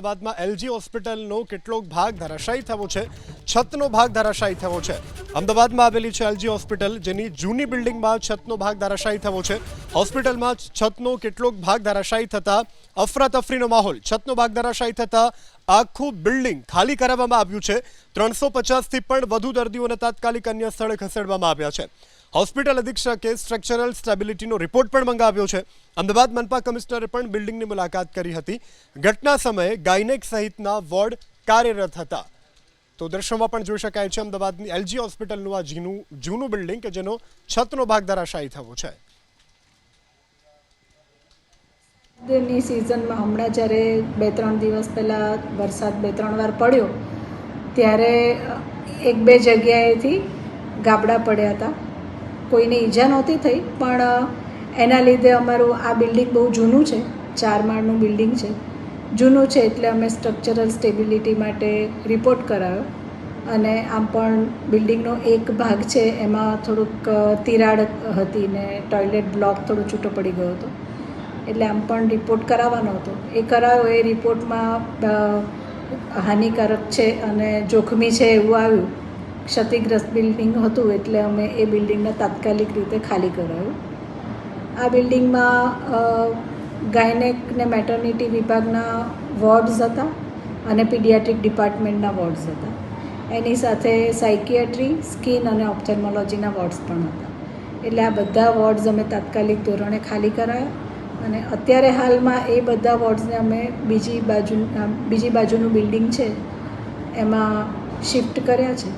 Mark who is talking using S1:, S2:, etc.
S1: અમદાવાદમાં એલજી હોસ્પિટલનો કેટલોક ભાગ ધરાશાયી થયો છે? છતનો ભાગ ધરાશાયી થયો છે. અમદાવાદમાં આવેલી છે એલજી હોસ્પિટલ, જેની જૂની બિલ્ડિંગમાં છતનો ભાગ ધરાશાયી થયો છે. હોસ્પિટલમાં છતનો કેટલોક ભાગ ધરાશાયી થતા અફરાતફરીનો માહોલ. છતનો ભાગ ધરાશાયી થતા આખું બિલ્ડિંગ ખાલી કરાવવામાં આવ્યું છે. ત્રણસો પચાસથી પણ વધુ દર્દીઓને તાત્કાલિક અન્ય સ્થળે ખસેડવામાં આવ્યા છે. હોસ્પિટલ અધિક્ષકે સ્ટ્રક્ચરલ સ્ટેબિલિટીનો રિપોર્ટ પણ મંગાવ્યો છે. અમદાવાદ મનપા કમિશનરે પણ બિલ્ડિંગની મુલાકાત કરી હતી. ઘટના સમયે ગાયનેક સહિતના વોર્ડ કાર્યરત હતા. તો દ્રશ્યોમાં પણ જોઈ શકાય છે, અમદાવાદની એલજી હોસ્પિટલનું આ જૂનું જૂનું બિલ્ડિંગ કે જેનો છતનો ભાગ ધરાશાયી થયો છે.
S2: ની સિઝનમાં હમણાં જ્યારે બે, ત્રણ દિવસ પહેલાં વરસાદ બે, ત્રણ વાર પડ્યો, ત્યારે એક, બે જગ્યાએથી ગાબડા પડ્યા હતા. કોઈને ઈજા નહોતી થઈ, પણ એના લીધે અમારું આ બિલ્ડિંગ બહુ જૂનું છે, ચાર માળનું બિલ્ડિંગ છે. જૂનું છે એટલે અમે સ્ટ્રક્ચરલ સ્ટેબિલિટી માટે રિપોર્ટ કરાયો. અને આમ પણ બિલ્ડિંગનો એક ભાગ છે, એમાં થોડુંક તિરાડ હતી ને ટોયલેટ બ્લોક થોડો છૂટો પડી ગયો હતો. એટલે આમ પણ રિપોર્ટ કરાવવાનો હતો. એ કરાયો, એ રિપોર્ટમાં હાનિકારક છે અને જોખમી છે એવું આવ્યું. ક્ષતિગ્રસ્ત બિલ્ડિંગ હતું એટલે અમે એ બિલ્ડિંગને તાત્કાલિક રીતે ખાલી કરાયું. આ બિલ્ડિંગમાં ગાયનેક ને મેટર્નિટી વિભાગના વોર્ડ્સ હતા અને પીડિયાટ્રિક ડિપાર્ટમેન્ટના વોર્ડ્સ હતા. એની સાથે સાયકિયાટ્રી, સ્કિન અને ઓપ્થેલ્મોલોજીના વોર્ડ્સ પણ હતા. એટલે આ બધા વોર્ડ્સ અમે તાત્કાલિક ધોરણે ખાલી કરાયા અને અત્યારે હાલમાં એ બધા વોર્ડ્સને અમે બીજી બાજુ બીજી બાજુનું બિલ્ડિંગ છે, એમાં શિફ્ટ કર્યા છે.